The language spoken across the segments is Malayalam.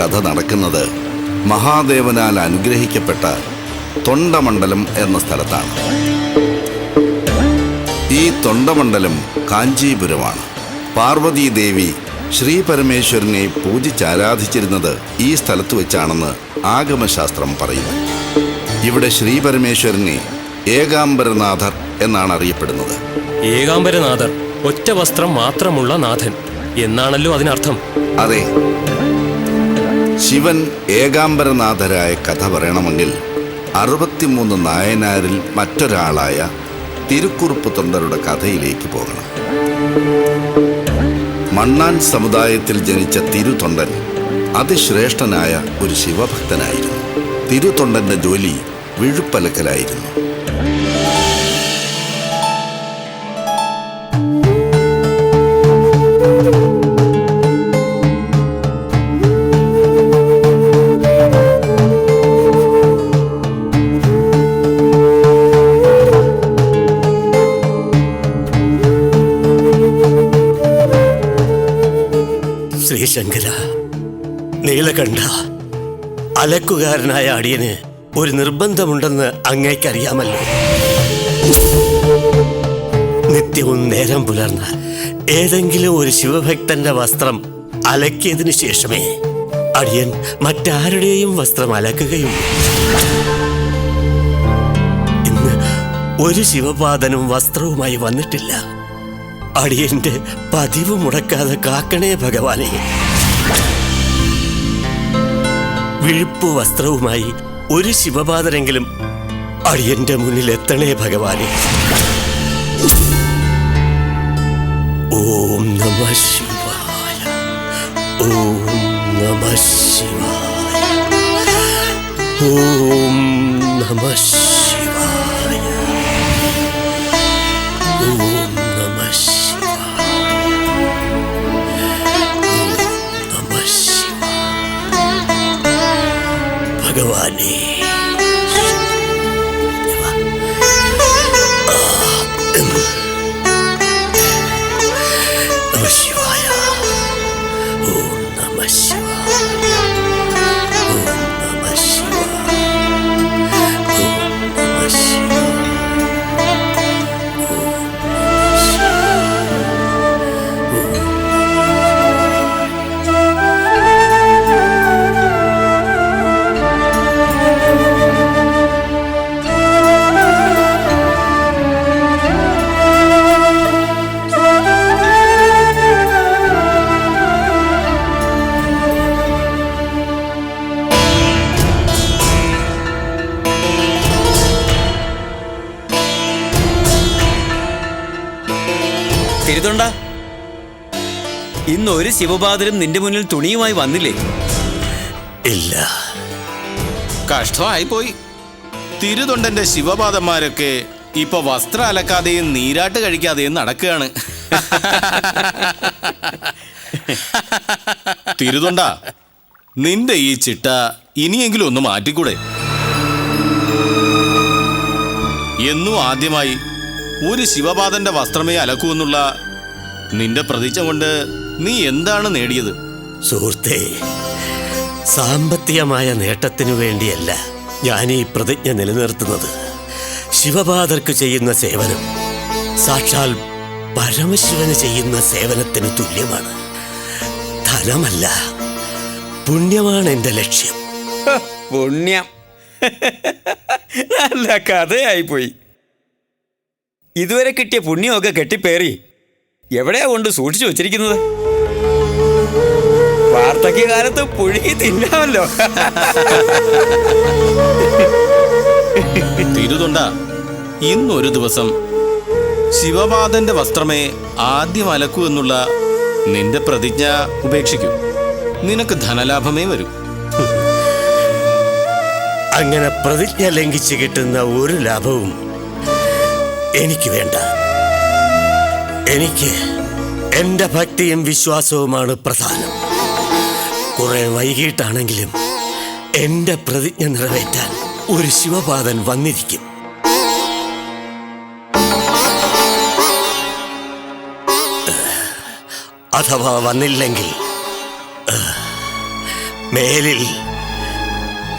കഥ നടക്കുന്നത് മഹാദേവനാൽ അനുഗ്രഹിക്കപ്പെട്ട തൊണ്ടമണ്ഡലം എന്ന സ്ഥലത്താണ്. ഈ തൊണ്ടമണ്ഡലം കാഞ്ചീപുരമാണ്. പാർവതീദേവി ശ്രീ പരമേശ്വരനെ പൂജിച്ചാരാധിച്ചിരുന്നത് ഈ സ്ഥലത്ത് വെച്ചാണെന്ന് ആഗമശാസ്ത്രം പറയുന്നു. ഇവിടെ ശ്രീ പരമേശ്വരനെ ഏകാംബരനാഥർ എന്നാണ് അറിയപ്പെടുന്നത്. ഏകാംബരനാഥർ ഒറ്റ വസ്ത്രം മാത്രമുള്ള നാഥൻ എന്നാണല്ലോ അതിനർത്ഥം. അതെ. ശിവൻ ഏകാംബരനാഥരായ കഥ പറയണമെങ്കിൽ അറുപത്തിമൂന്ന് നായനാരിൽ മറ്റൊരാളായ തിരുക്കുറുപ്പ് തൊണ്ടരുടെ കഥയിലേക്ക് പോകണം. മണ്ണാൻ സമുദായത്തിൽ ജനിച്ച തിരുതൊണ്ടൻ അതിശ്രേഷ്ഠനായ ഒരു ശിവഭക്തനായിരുന്നു. തിരുതൊണ്ടന്റെ ജോലി വിഴുപ്പലക്കലായിരുന്നു. ശ്രീശങ്കര നീലകണ്ഠ. അലക്കുകാരനായ അടിയന് ഒരു നിർബന്ധമുണ്ടെന്ന് അങ്ങേക്കറിയാമല്ലോ. നിത്യവും നേരം പുലർന്ന് ഏതെങ്കിലും ഒരു ശിവഭക്തന്റെ വസ്ത്രം അലക്കിയതിനു ശേഷമേ അടിയൻ മറ്റാരുടെയും വസ്ത്രം അലക്കുകയും ഇന്ന് ഒരു ശിവപാദനും വസ്ത്രവുമായി വന്നിട്ടില്ല. അടിയന്റെ പതിവ് മുടക്കാതെ കാക്കണേ ഭഗവാനെ. വിഴുപ്പ് വസ്ത്രവുമായി ഒരു ശിവപാദരെങ്കിലും അടിയന്റെ മുന്നിൽ എത്തണേ ഭഗവാനെ. ഓം നമ ശിവായ ഓം നമ ശിവായ ഓം നമ ശിവായ. ഭഗവാനേ ഇന്ന് ഒരു ശിവപാതിരും നിന്റെ മുന്നിൽ തുണിയുമായി വന്നില്ലേ? ഇല്ല. കഷ്ടമായി പോയി തിരുതൊണ്ടന്റെ ശിവപാദന്മാരൊക്കെ ഇപ്പൊ വസ്ത്രം അലക്കാതെയും നീരാട്ട് കഴിക്കാതെയും നടക്കുകയാണ്. തിരുതൊണ്ട നിന്റെ ഈ ചിട്ട ഇനിയെങ്കിലും ഒന്ന് മാറ്റിക്കൂടെ? എന്നും ആദ്യമായി ഒരു ശിവപാദന്റെ വസ്ത്രമേ അലക്കൂ എന്നുള്ള നിന്റെ പ്രതിജ്ഞ കൊണ്ട് നീ എന്താണ് നേടിയത്? സുഹൃത്തെ സാമ്പത്തികമായ നേട്ടത്തിനു വേണ്ടിയല്ല ഞാൻ ഈ പ്രതിജ്ഞ നിലനിർത്തുന്നത്. ശിവപാദർക്ക് ചെയ്യുന്ന സേവനം സാക്ഷാൽ പരമശിവന് ചെയ്യുന്ന സേവനത്തിന് തുല്യമാണ്. ധനമല്ല പുണ്യമാണ് എന്റെ ലക്ഷ്യം. പുണ്യം. നല്ല കഥയായിപ്പോയി. ഇതുവരെ കിട്ടിയ പുണ്യമൊക്കെ കെട്ടിപ്പേറി. എവിടെയാ കൊണ്ട് സൂക്ഷിച്ചു വച്ചിരിക്കുന്നത്? വാർദ്ധക്യകാലത്ത് പുഴുകി തിന്നാമല്ലോ. തിരുതൊണ്ട ഇന്നൊരു ദിവസം ശിവപാദന്റെ വസ്ത്രമേ ആദ്യം അലക്കൂ എന്നുള്ള നിന്റെ പ്രതിജ്ഞ ഉപേക്ഷിക്കൂ. നിനക്ക് ധനലാഭമേ വരൂ. അങ്ങനെ പ്രതിജ്ഞ ലംഘിച്ച് കിട്ടുന്ന ഒരു ലാഭവും എനിക്ക് വേണ്ട. എനിക്ക് എന്റെ ഭക്തിയും വിശ്വാസവുമാണ് പ്രധാനം. കുറെ വൈകിട്ടാണെങ്കിലും എന്റെ പ്രതിജ്ഞ നിറവേറ്റാൻ ഒരു ശിവപാദൻ വന്നിരിക്കും. അഥവാ വന്നില്ലെങ്കിൽ മേലിൽ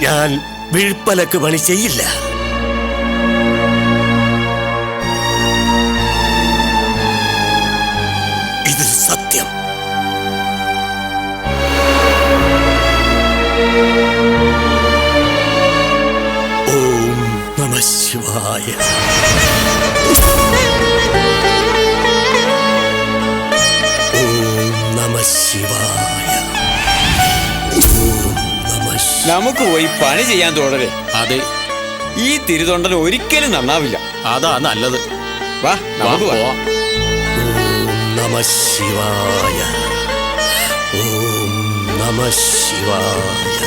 ഞാൻ വിഴുപ്പലക്ക് പണി ചെയ്യില്ല. ശിവായ. നമുക്ക് പോയി പണി ചെയ്യാൻ തുടരെ. അതെ. ഈ തിരുതൊണ്ടൽ ഒരിക്കലും നന്നാവില്ല. അതാ നല്ലത്. വാ നമുക്ക് പോവാം. ഓം നമ ശിവായ. ഓം നമ ശിവായ.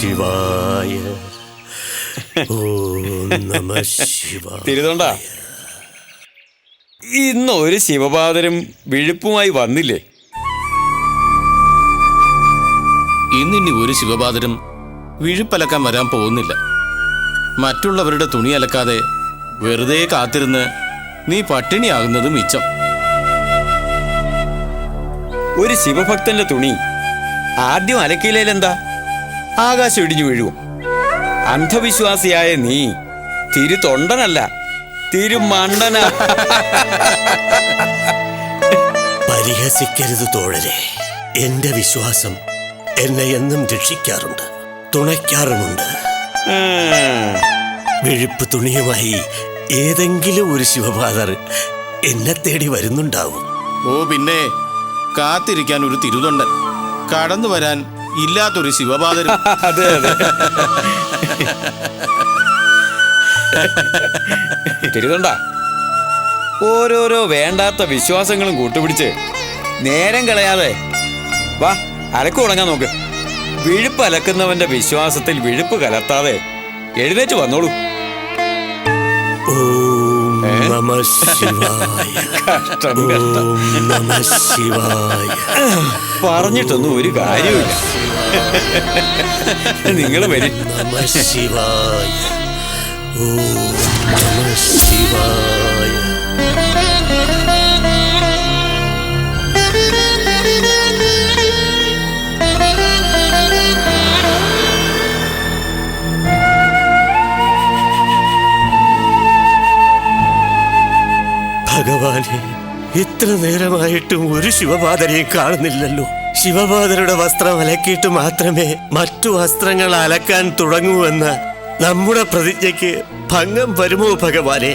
ശിവായ. ഓ നമ ശിവായ. തിരുതൊണ്ട ഇന്ന് ഒരു ശിവപാതരും വിഴുപ്പുമായി വന്നില്ലേ? ഇന്നിനി ഒരു ശിവപാതരും വിഴുപ്പലക്കാൻ വരാൻ പോകുന്നില്ല. മറ്റുള്ളവരുടെ തുണി അലക്കാതെ വെറുതെ കാത്തിരുന്ന് നീ പട്ടിണിയാകുന്നത് മിച്ചം. ഒരു ശിവഭക്തന്റെ തുണി ആദ്യം അലക്കിയില്ലേലെന്താ? ആകാശം ഇടിഞ്ഞു വീഴും. അന്ധവിശ്വാസിയായ നീ തിരു തൊണ്ടനല്ല തിരുമണ്ടന. പരിഹസിക്കരുത് തോഴരെ. എന്റെ വിശ്വാസം എന്നെ എന്നും രക്ഷിക്കാറുണ്ട് തുണയ്ക്കാറുമുണ്ട്. വിഴുപ്പ് തുണിയുമായി ഏതെങ്കിലും ഒരു ശിവഫാദർ എന്നെ തേടി വരുന്നുണ്ടാവും. ഓ പിന്നെ കാത്തിരിക്കാൻ ഒരു തിരുതൊണ്ടൻ കടന്നു വരാൻ ഇല്ലാത്തൊരു ശിവപാതരും അതെ അതെ. തിരുതൊണ്ട. ഓരോരോ വേണ്ടാത്ത വിശ്വാസങ്ങളും കൂട്ടുപിടിച്ച് നേരം കളയാതെ വാ അലക്ക് തുടങ്ങാൻ നോക്ക്. വിഴുപ്പ് അലക്കുന്നവന്റെ വിശ്വാസത്തിൽ വിഴുപ്പ് കലർത്താതെ എഴുന്നേറ്റ് വന്നോളൂ. ഓം നമ ശിവായ. കഷ്ടം കഷ്ടം. ഓം നമ ശിവായ. പറഞ്ഞിട്ടൊന്നും ഒരു കാര്യമില്ല നിങ്ങൾ വരും. ഓ ഭഗവാനെ ഇത്ര നേരമായിട്ടും ഒരു ശിവപാതരെയും കാണുന്നില്ലല്ലോ. ശിവപാതരുടെ വസ്ത്രം അലക്കിയിട്ട് മാത്രമേ മറ്റു വസ്ത്രങ്ങൾ അലക്കാൻ തുടങ്ങൂവെന്ന നമ്മുടെ പ്രതിജ്ഞയ്ക്ക് ഭംഗം വരുമോ ഭഗവാനെ?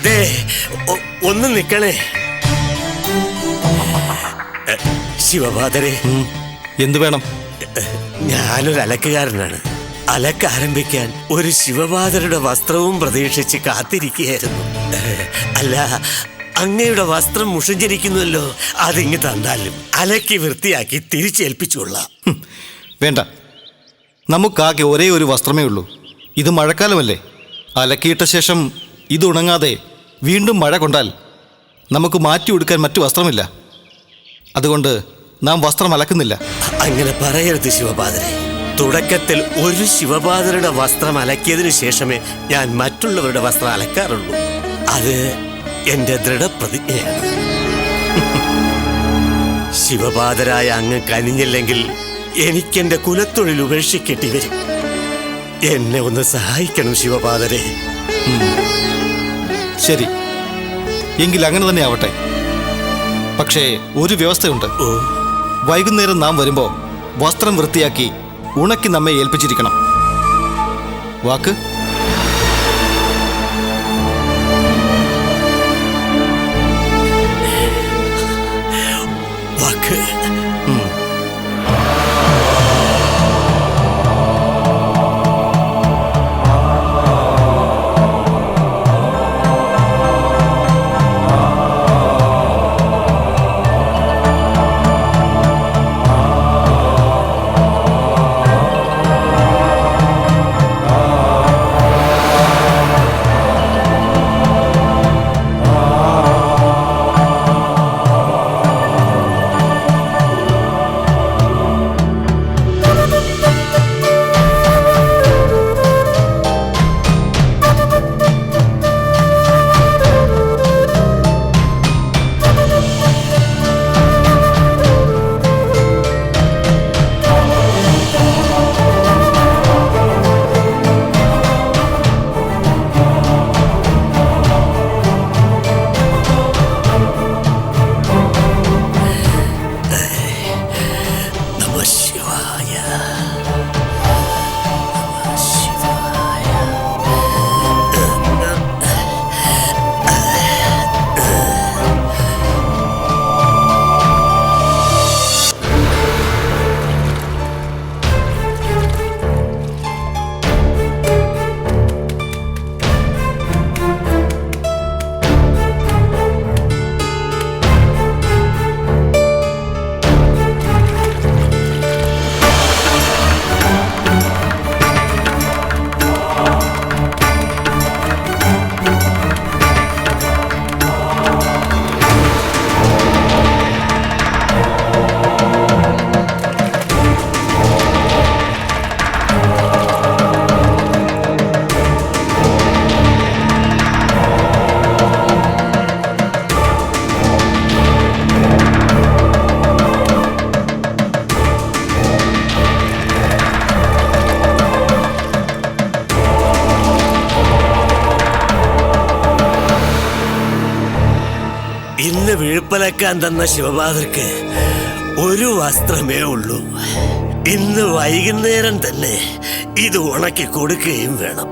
അതെ ഒന്ന് നിക്കണേ. ശിവപാതരെ എന്തു വേണം? ഞാനൊരു അലക്കുകാരനാണ്. അലക്ക് ആരംഭിക്കാൻ ഒരു ശിവപാതരുടെ വസ്ത്രവും പ്രതീക്ഷിച്ച് കാത്തിരിക്കുകയായിരുന്നു. അല്ല അങ്ങയുടെ വസ്ത്രം മുഷിഞ്ഞിരിക്കുന്നുവല്ലോ അതിങ്ങ് തന്നാലും അലക്കി വൃത്തിയാക്കി തിരിച്ചേൽപ്പിച്ചുകൊള്ളാം. വേണ്ട. നമുക്കാകെ ഒരേ ഒരു വസ്ത്രമേ ഉള്ളൂ. ഇത് മഴക്കാലമല്ലേ? അലക്കിയിട്ട ശേഷം ഇത് ഉണങ്ങാതെ വീണ്ടും മഴ കൊണ്ടാൽ നമുക്ക് മാറ്റി ഉടുക്കാൻ മറ്റു വസ്ത്രമില്ല. അതുകൊണ്ട് നാം വസ്ത്രം അലക്കുന്നില്ല. അങ്ങനെ പറയരുത് ശിവപാതരെ തുടക്കത്തിൽ ഒരു ശിവപാദരുടെ വസ്ത്രം അലക്കിയതിനു ശേഷമേ ഞാൻ മറ്റുള്ളവരുടെ വസ്ത്രം അലക്കാറുള്ളൂ. അത് എന്റെ ദൃഢപ്രതിജ്ഞയാണ്. ശിവപാദരായ അങ്ങ് കനിഞ്ഞില്ലെങ്കിൽ എനിക്കെന്റെ കുലത്തൊഴിൽ ഉപേക്ഷിക്കേണ്ടി വരും. എന്നെ ഒന്ന് സഹായിക്കണം ശിവപാതരെ ശരി. എങ്കിൽ അങ്ങനെ തന്നെ ആവട്ടെ. പക്ഷേ ഒരു വ്യവസ്ഥയുണ്ട്. വൈകുന്നേരം നാം വരുമ്പോൾ വസ്ത്രം വൃത്തിയാക്കി ഉണക്കി നമ്മെ ഏൽപ്പിച്ചിരിക്കണം. വാക്ക്. വാക്ക്. ഇന്ന് വിഴുപ്പലക്കാൻ തന്ന ശിവപാതർക്ക് ഒരു വസ്ത്രമേ ഉള്ളൂ. ഇന്ന് വൈകുന്നേരം തന്നെ ഇത് ഉണക്കി കൊടുക്കുകയും വേണം.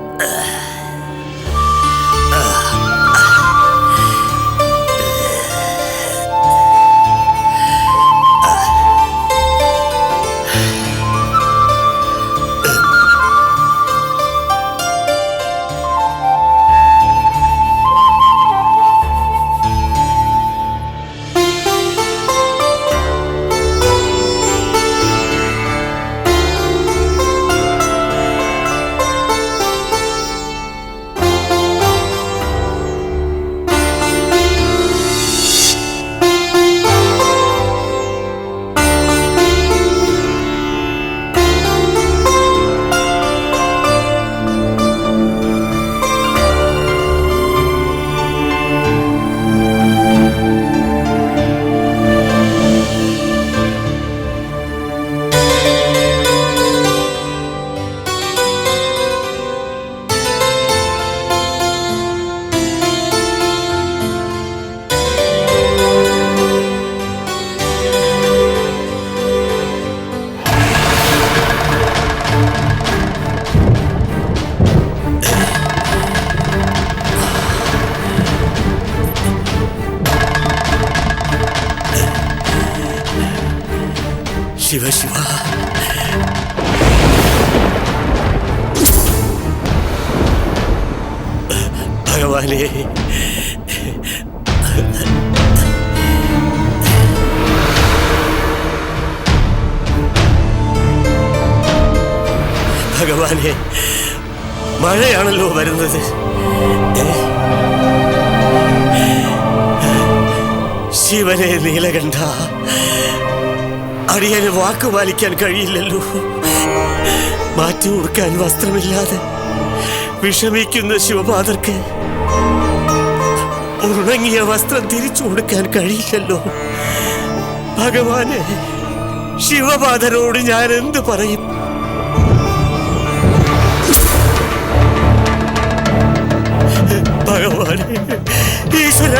മഴയാണല്ലോ വരുന്നത്? ശിവനെ നീലകണ്ഠ അടിയന് വാക്ക് പാലിക്കാൻ കഴിയില്ലല്ലോ. മാറ്റി കൊടുക്കാൻ വസ്ത്രമില്ലാതെ വിഷമിക്കുന്ന ശിവപാതർക്ക് ഉണങ്ങിയ വസ്ത്രം തിരിച്ചു കൊടുക്കാൻ കഴിയില്ലല്ലോ. ഭഗവാനെ ശിവപാതരോട് ഞാൻ എന്ത് പറയും? ഭഗവാനെ ഈശ്വര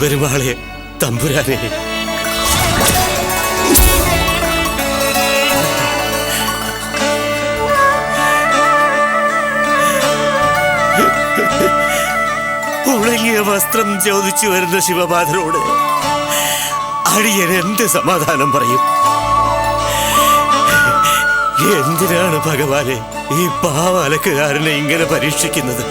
ശിവപെരുമാളെ തമ്പുരാനെ. ഉണങ്ങിയ വസ്ത്രം ചോദിച്ചു വരുന്ന ശിവപാദരോട് അടിയൻ എന്ത് സമാധാനം പറയും? എന്തിനാണ് ഭഗവാനെ ഈ പാവ അലക്കുകാരനെ ഇങ്ങനെ പരീക്ഷിക്കുന്നത്?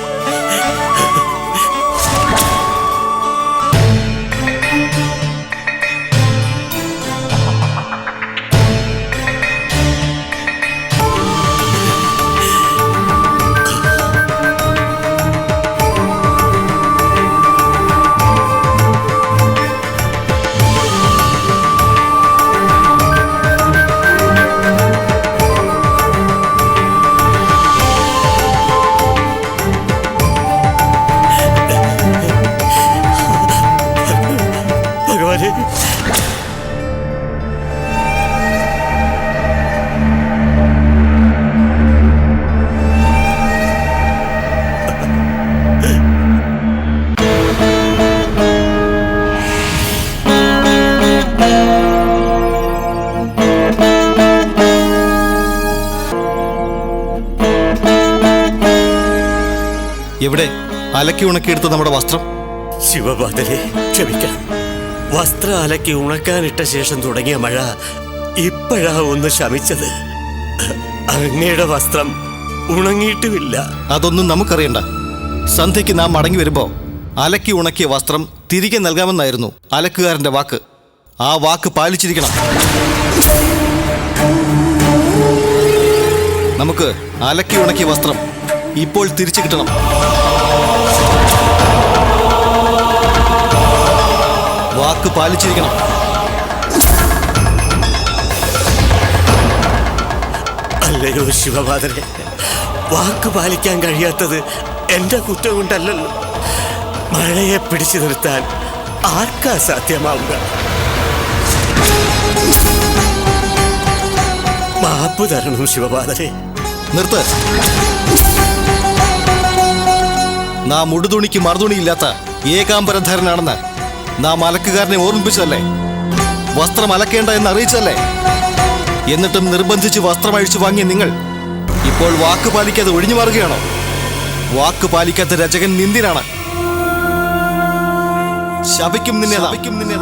എവിടെ അലക്കി ഉണക്കിയെടുത്ത നമ്മുടെ വസ്ത്രം. ശിവപാദരെ ക്ഷമിക്കണം. വസ്ത്രം അലക്കി ഉണക്കാനിട്ട ശേഷം തുടങ്ങിയ മഴ ഇപ്പോഴാ ഒന്ന് ശമിച്ചത്. അങ്ങയുടെ വസ്ത്രം ഉണങ്ങിയിട്ടുമില്ല. അതൊന്നും നമുക്കറിയണ്ട. സന്ധ്യയ്ക്ക് നാം മടങ്ങി വരുമ്പോ അലക്കി ഉണക്കിയ വസ്ത്രം തിരികെ നൽകാമെന്നായിരുന്നു അലക്കുകാരന്റെ വാക്ക്. ആ വാക്ക് പാലിച്ചിരിക്കണം. നമുക്ക് അലക്കി ഉണക്കിയ വസ്ത്രം ഇപ്പോൾ തിരിച്ചു കിട്ടണം. വാക്ക് പാലിച്ചിരിക്കണം. അല്ലയോ ശിവപാതരെ വാക്ക് പാലിക്കാൻ കഴിയാത്തത് എന്റെ കുറ്റം കൊണ്ടല്ലല്ലോ. മഴയെ പിടിച്ചു നിർത്താൻ ആർക്കാ സാധ്യമാവുക? മാപ്പ് തരണം ശിവപാതരെ നിർത്ത. നാം ഉടുതുണിക്ക് മറുതുണിയില്ലാത്ത ഏകാംബരധരനാണെന്ന് നാം അലക്കുകാരനെ ഓർമ്മിപ്പിച്ചതല്ലേ? വസ്ത്രം അലക്കേണ്ട എന്ന് അറിയിച്ചല്ലേ എന്നിട്ടും നിർബന്ധിച്ച് വസ്ത്രം അഴിച്ചു വാങ്ങിയ നിങ്ങൾ ഇപ്പോൾ വാക്ക് പാലിക്കാതെ ഒഴിഞ്ഞു മാറുകയാണോ? വാക്ക് പാലിക്കാത്ത രചകൻ നിന്ദിനാണ്. ശപിക്കും നിന്നേതാ. ശപിക്കും നിന്നെ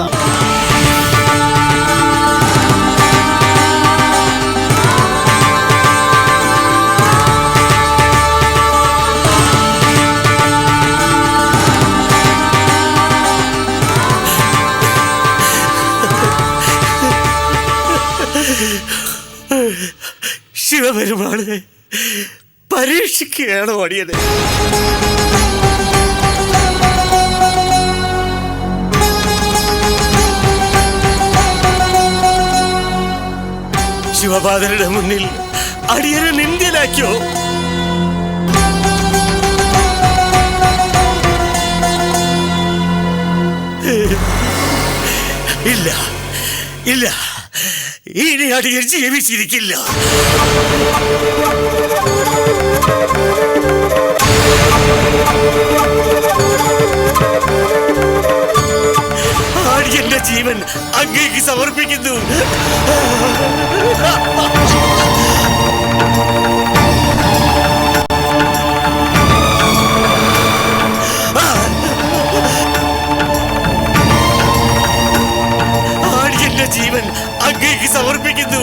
നാം. പരീക്ഷിക്കുകയാണ് ഓടിയത് ശിവപാദരുടെ മുന്നിൽ അടിയനെ നിന്ദ്യനാക്കിയോ ഇല്ല ഇല്ല അടിയൻ ജീവിച്ചിരിക്കില്ല. എന്റെ ജീവൻ അങ്ങേക്ക് സമർപ്പിക്കുന്നു. അങ്ങേക്ക് സമർപ്പിക്കുന്നു.